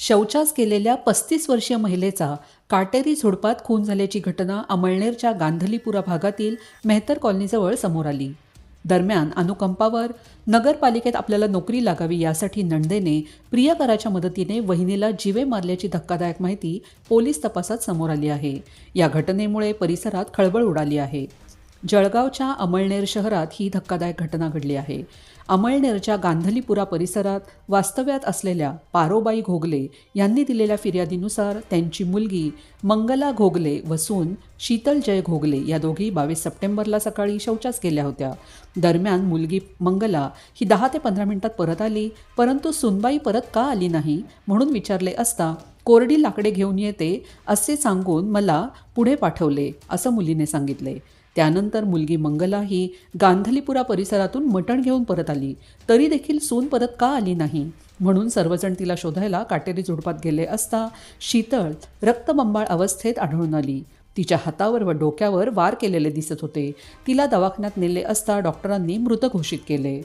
शौचास गेलेल्या पस्तीस वर्षीय महिलेचा काटेरी झुडपात खून झाल्याची घटना अमळनेरच्या गांधलीपुरा भागातील मेहतर कॉलनीजवळ समोर आली. दरम्यान अनुकंपावर नगरपालिकेत आपल्याला नोकरी लागावी यासाठी नंदेने प्रियकराच्या मदतीने वहिनीला जीवे मारल्याची धक्कादायक माहिती पोलीस तपासात समोर आली आहे. या घटनेमुळे परिसरात खळबळ उडाली आहे. जळगावच्या अमळनेर शहरात ही धक्कादायक घटना घडली आहे. अमळनेरच्या गांधलीपुरा परिसरात वास्तव्यात असलेल्या पारोबाई घोगले यांनी दिलेल्या फिर्यादीनुसार त्यांची मुलगी मंगला घोगले व सून शीतल जय घोगले या दोघी बावीस सप्टेंबरला सकाळी शौचास गेल्या होत्या. दरम्यान मुलगी मंगला ही दहा ते पंधरा मिनिटात परत आली परंतु सुनबाई परत का आली नाही म्हणून विचारले असता कोरडी लाकडे घेऊन येते असे सांगून मला पुढे पाठवले असं मुलीने सांगितले. त्यानंतर मुलगी मंगला ही गांधलीपुरा परिसरातून मटण घेऊन परत आली. तरी देखील सून परत का आली नाही? म्हणून सर्वजण तिला शोधायला काटेरी झुडपात गेले असता शीतळ रक्तबंबाळ अवस्थेत आढळून आली. तिच्या हातावर व डोक्यावर वार केलेले दिसत होते. तिला दवाखान्यात नेले असता डॉक्टरांनी मृत घोषित केले.